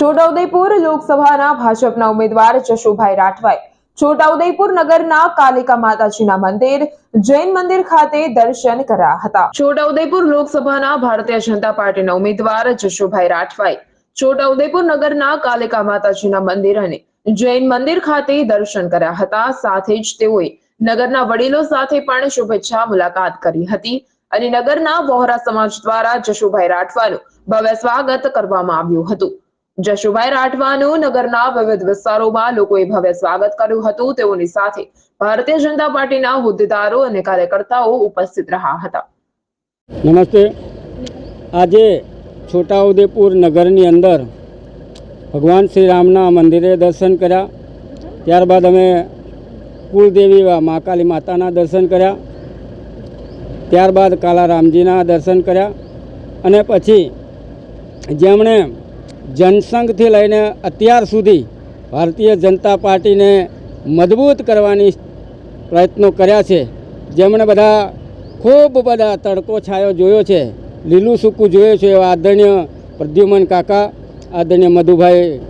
છોટાઉદેપુર લોકસભાના ભાજપના ઉમેદવાર જશુભાઈ રાઠવાએ છોટાઉદેપુર નગરના કાલિકા માતાજીના મંદિર, જૈન મંદિર ખાતે દર્શન કર્યા હતા. છોટાઉદેપુર લોકસભાના ભારતીય જનતા પાર્ટીના ઉમેદવાર જશુભાઈ રાઠવાએ છોટાઉદેપુર નગરના કાલિકા માતાજીના મંદિર અને જૈન મંદિર ખાતે દર્શન કર્યા હતા. સાથે જ તેઓએ નગરના વડીલો સાથે પણ શુભેચ્છા મુલાકાત કરી હતી અને નગરના વહોરા સમાજ દ્વારા જશુભાઈ રાઠવાનું ભવ્ય સ્વાગત કરવામાં આવ્યું હતું. જશુભાઈ રાઠવાનું નગરના વિવિધ વિસ્તારોમાં લોકોએ ભવ્ય સ્વાગત કર્યું હતું. તેઓની સાથે ભારતીય જનતા પાર્ટીના હોદ્દેદારો અને કાર્યકર્તાઓ ઉપસ્થિત રહ્યા હતા. નમસ્તે. આજે છોટાઉદેપુર નગરની અંદર ભગવાન શ્રી રામના મંદિરે દર્શન કર્યા. ત્યારબાદ અમે કુળદેવી મા મહાકાલી માતાના દર્શન કર્યા. ત્યારબાદ કાલારામજીના દર્શન કર્યા. અને પછી જેમણે જનસંઘથી લઈને અત્યાર સુધી ભારતીય જનતા પાર્ટીને મજબૂત કરવાની પ્રયત્નો કર્યા છે. જેમણે બધા ખૂબ બધા તડકો છાયો જોયો છે. લીલું સૂકું જોયું છે એવા આદરણીય પ્રદ્યુમન કાકા આદરણીય મધુભાઈ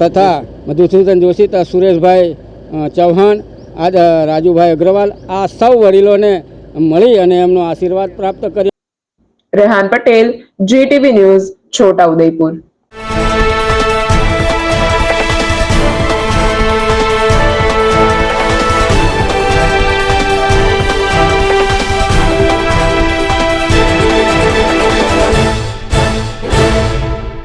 તથા મધુસૂદન જોશી તથા સુરેશભાઈ ચૌહાણ આજ રાજુભાઈ અગ્રવાલ આ સૌ વડીલોને મળી અને એમનો આશીર્વાદ પ્રાપ્ત કર્યો. Rehan Patel GTV news Chhota Udepur Thank you.